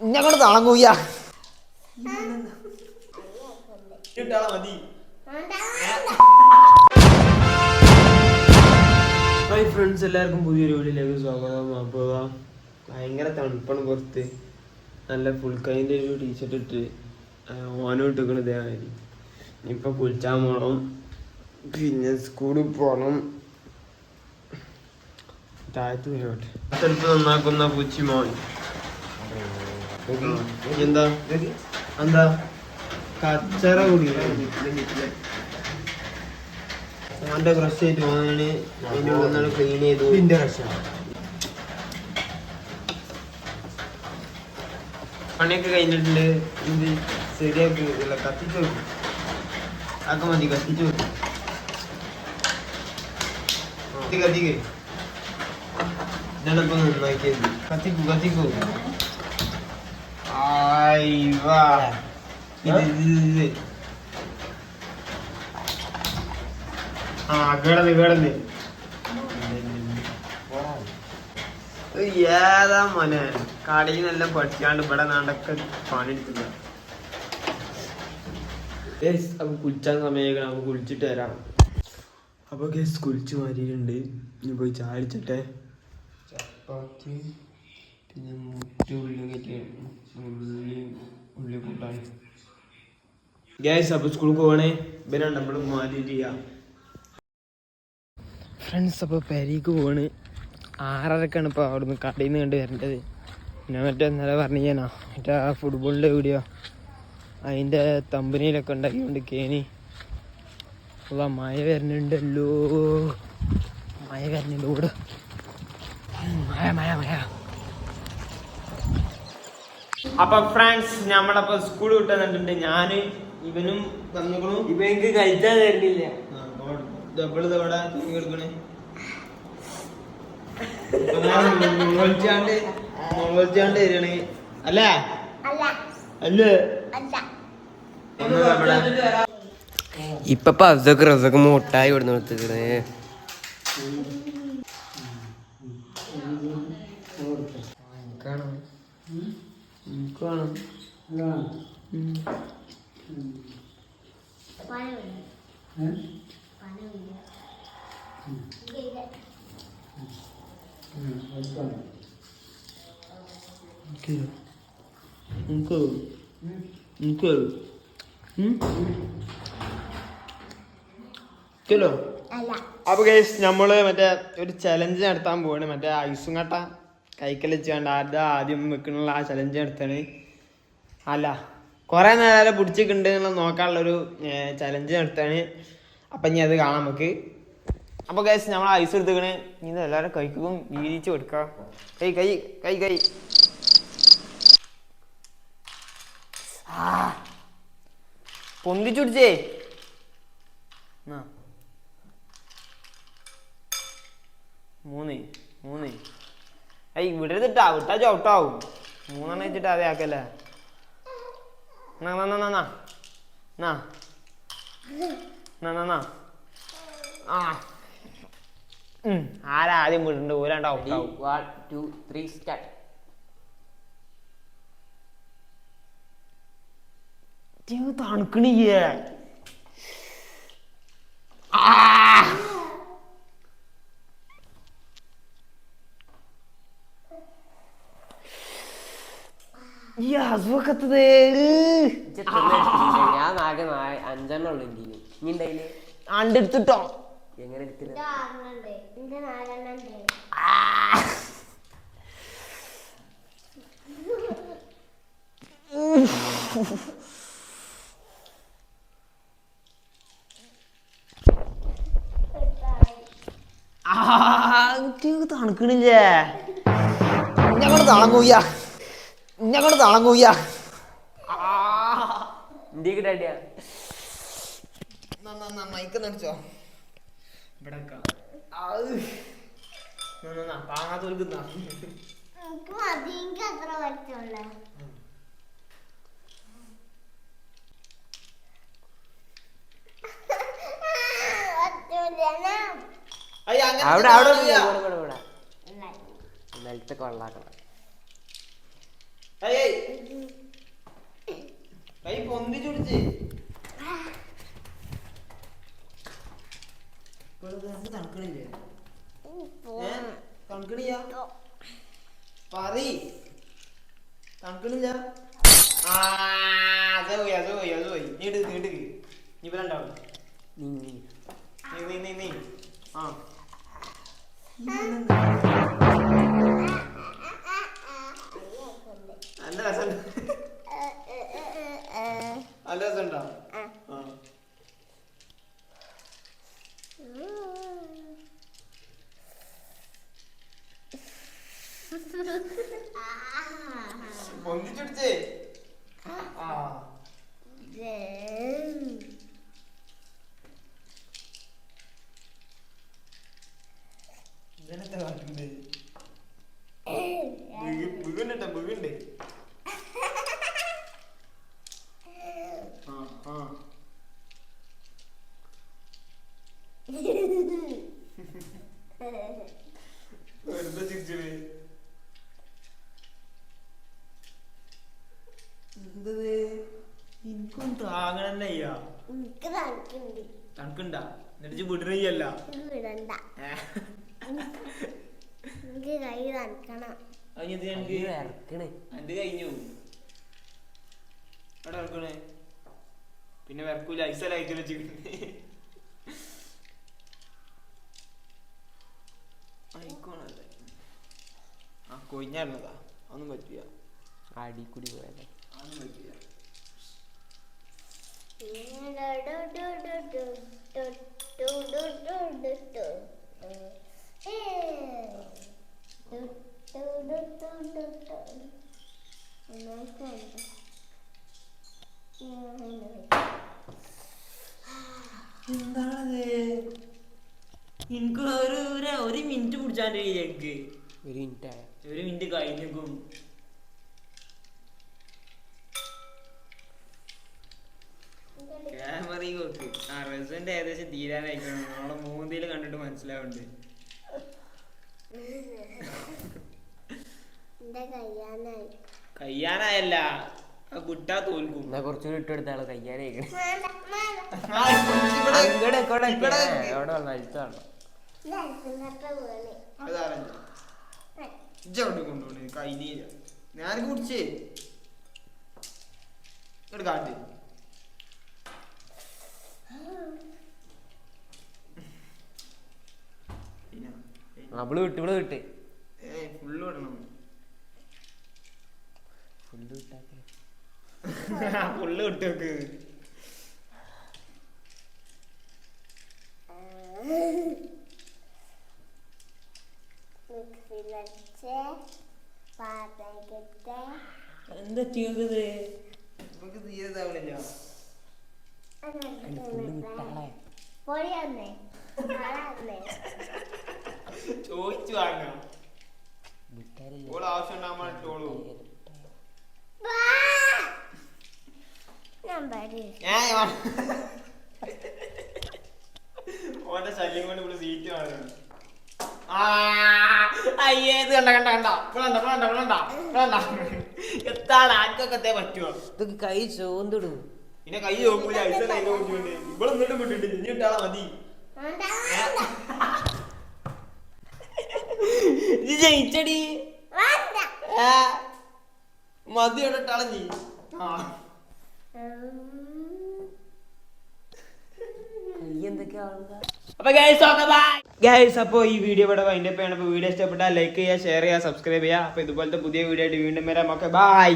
ഞങ്ങൾ താങ്ങൂയ്യ മതി. Hi friends എല്ലാവർക്കും പുതിയൊരു വീഡിയോയിലേക്ക് സ്വാഗതം. അപ്പോൾ ഭയങ്കര തണുപ്പാണ് പുറത്ത്. നല്ല ഫുൾ കൈന്റെ ഒരു ടീഷർട്ട് ഇട്ട് ഓനും ഇട്ടിക്കണ ഇതേമാതിരി ഇപ്പം കുളിച്ചാൻ പോകണം പിന്നെ സ്കൂളിൽ പോകണം താഴത്ത് പോയോട്ടെ അടുത്ത് നന്നാക്കുന്ന പൂച്ചി മോൻ. എന്താ? എന്താ കച്ചറ കൂടി ഓന്റെ ക്രഷ് ആയിട്ട് പോകാനാണ് അതിന്റെ ക്ലീൻ ചെയ്തു ഇതിന്റെ പ്രശ്നം പണിയൊക്കെ കഴിഞ്ഞിട്ടുണ്ട്. ഇത് ശരിയാക്കി കത്തിച്ചു വെക്കും ആക്ക മതി കത്തിച്ചു വെക്കും കത്തി കത്തിക്ക്. ഇതാണ് ഇപ്പൊ നന്നാക്കിയത്. കത്തിക്കൂ കത്തിക്കു ആയി വാ ഇത് ഇത് ഇത് ആ കിടന്ന് കിടന്ന് ഏതാ മോനെ? കടയിൽ നിന്നെല്ലാം പഠിച്ചാണ്ട് ഇവിടെ നാണ്ടൊക്കെ പണിയെടുക്കുക അപ്പൊ കുളിച്ചാൻ സമയം നമുക്ക് കുളിച്ചിട്ട് വരാം. അപ്പൊ ഗസ് കുളിച്ച് മാറിയിട്ടുണ്ട്. ഇനി പോയി ചായ അടിച്ചിട്ടെ ചപ്പാത്തി പിന്നെ മുട്ട ഉള്ളി ഫ്രണ്ട്സ് അപ്പോൾ പെരീക്ക് പോവാണ്. ആറരക്കാണ് ഇപ്പോൾ അവിടുന്ന് കടയിൽ നിന്ന് കണ്ട് വരേണ്ടത്. പിന്നെ മറ്റേ ഇന്നലെ പറഞ്ഞു ഞാനാ മറ്റേ ആ ഫുട്ബോളിന്റെ വീഡിയോ അതിന്റെ തമ്പനിയിലൊക്കെ ഉണ്ടാക്കിക്കൊണ്ട് കേനി ഉള്ള മഴ വരുന്നുണ്ടല്ലോ. മഴ വരുന്നുണ്ട്? കൂടെ മഴ മഴ മഴ. അപ്പൊ ഫ്രണ്ട്സ് നമ്മളപ്പോ സ്കൂൾ വിട്ട് വന്നിട്ടുണ്ട് ഞാൻ ഇവനും തന്നിക്കണു ഇപ്പൊ എനിക്ക് കഴിച്ചാൽ തരുന്നില്ല ഡബിൾ തവണ തൂങ്ങി കൊടുക്കണേ മുളച്ചാണ്ട് മുളച്ചാണ്ട് തരണേ അല്ല അല്ല ഇപ്പൊ പബ്സൊക്കെ റസൊക്കെ മുട്ടായി അപ്പൊ ഗൈസ് നമ്മൾ മറ്റേ ഒരു ചലഞ്ച് നടത്താൻ പോവാണ്. മറ്റേ ഐസും കട്ട. കൈക്കൽ വെച്ചുകൊണ്ട് ആരുടെ ആദ്യം വെക്കണുള്ള ആ ചലഞ്ച് നടത്താണ് അല്ല കുറേ നേരം പിടിച്ചിട്ടുണ്ട് എന്നുള്ള നോക്കാനുള്ള ഒരു ചലഞ്ച് നടത്താണ് അപ്പൊ ഇനി അത് കാണാം നമുക്ക്. അപ്പോൾ കേസ് നമ്മൾ ഐസ് എടുത്തേക്കണ്. ഇനി എല്ലാവരും കൈക്കും വീതിച്ച് കൊടുക്കാം. കൈ കൈ കൈ കൈ. ആ പൊന്തിച്ചു പിടിച്ചേ. എന്നാ മൂന്ന് മൂന്ന്. ഐ വിടരുതിട്ടാ വിട്ടാ ചവിട്ടാവും. മൂന്നെണ്ണം വെച്ചിട്ട് അതേ ആക്കല്ലേ? ആ. ഉം. ആരാ ആദ്യം വിടണ്ട്? ഓരാണ്ട് ഔട്ടാവും വൺ ടു ത്രീ സ്റ്റാർട്ട് തണുക്കണിയേ ഞാൻ ആകെ അഞ്ചെണ്ണ ഉള്ളു ഇന്ത്യയിൽ ഇനി ഉണ്ടായില്ലേ ആണ്ടെടുത്തിട്ടോ. എങ്ങനെ എടുത്തില്ല തണുക്കണില്ലേ? ഞങ്ങൾ താങ്ങൂയ്യ ഞങ്ങൾ താങ്ങൂയ. മൈക്ക് നടിച്ചോ അവിടെ അവിടെ നിലത്തെ കൊള്ളാക്കണം. കൈ പൊന്തി ചുടിച്ച് തണുക്കണില്ലേ? തണുക്കണില്ല? പറ തണുക്കണില്ല? അത് പോയി അത് പോയി അത് പോയി. നീട് നീട് നീ ഇവിടെ ഉണ്ടാവും നീ നീ. നീ നീ ആ. നല്ല രസമുണ്ട്. നല്ല രസമുണ്ടോ? ആ. പൊന്തിച്ചുടിച്ചേ ആ. എനിക്കും താങ്ങണല്ലേ അയ്യാ എനിക്ക് തണുക്കുണ്ട്? തണുക്കുണ്ടാ എന്നിട്ട് വിടണിയല്ല വിടണ്ട. എനിക്ക് കൈ തണുക്കണം. അതിനത് ഞങ്ങക്ക് ഇത് ഇറക്കണ്. എന്റെ കഴിഞ്ഞു എവിടെ ഇറക്കണേ? പിന്നെ വിറക്കൂല ഐസല ആയിക്കോണല്ലേ ആ കൊയിഞ്ഞായിരുന്നതാ ഒന്നും പറ്റില്ല. അടി കൂടി പോയത്. ഒന്നും പറ്റില്ല. എന്താണത്? എനിക്ക് ഒരു ഒരു- മിനിറ്റ് പിടിച്ചാണ്ട് എനിക്ക് ഒരു മിനിറ്റ്. ഒരു മിനിറ്റ് ക്യാമറ കൊക്ക് ആ റെസന്റ് ഏകദേശം തീരാനായിക്കണം നമ്മളെ മൂന്നിൽ കണ്ടിട്ട് മനസ്സിലാവുന്നുണ്ട് കയ്യാനായല്ല. തോൽക്കും. എന്നാ കുറച്ചുകൂടി ഇട്ടെടുത്താളോ അഴുത്താണ്. അതാരല്ല ഇജ്ജോട്ട് കൊണ്ടുപോണേ? കയ്യിലില്ല ഞാൻ കുടിച്ചേ കാട്ട്. അവൾ വിട്ട് ഇവിടെ വിട്ട്. ഫുള്ള് വിടണം. ഫുള്ള് വിട്ടാക്കേ ഫുള്ള് വിട്ടേക്ക് എന്താ ചെയ്യുന്നത് നമുക്ക് തീരെ ചോദിച്ചു വാങ്ങാം ഓൾ ആവശ്യം ഉണ്ടാകുമ്പോൾ വാ- ഓന്റെ ശല്യം കൊണ്ട് ഇവിടെ സീറ്റ് അയ്യേ ഇത് കണ്ട കണ്ട കണ്ട. ഇവിടെ കണ്ട ഇവിടെ കണ്ട ഇവിടെ കണ്ട ഇവിടെ കണ്ട. എത്താണ് ആർക്കൊക്കെ പറ്റുമോ ഇതൊക്കെ കൈ ചോന്നിടും പിന്നെ കൈ നോക്കൂല ഐസ കൈ നോക്കിയോണ്ട് ഇവിടെ നിന്നിട്ട് വിട്ടിട്ട് ഇനി ഇട്ടാ മതി. ജയിച്ചടി. മതി ഇവിടെ ഇട്ടാളെ നീ ആ. അപ്പൊ ഗൈസ് ഓക്കെ ബൈ ഗൈസ് അപ്പോൾ ഈ വീഡിയോ ഇവിടെ വൈൻഡപ്പ് ചെയ്യണം. അപ്പോൾ വീഡിയോ ഇഷ്ടപ്പെട്ടാൽ ലൈക്ക് ചെയ്യുക ഷെയർ ചെയ്യുക സബ്സ്ക്രൈബ് ചെയ്യുക. അപ്പോൾ ഇതുപോലത്തെ പുതിയ വീഡിയോ ആയിട്ട് വീണ്ടും വരാം. Okay bye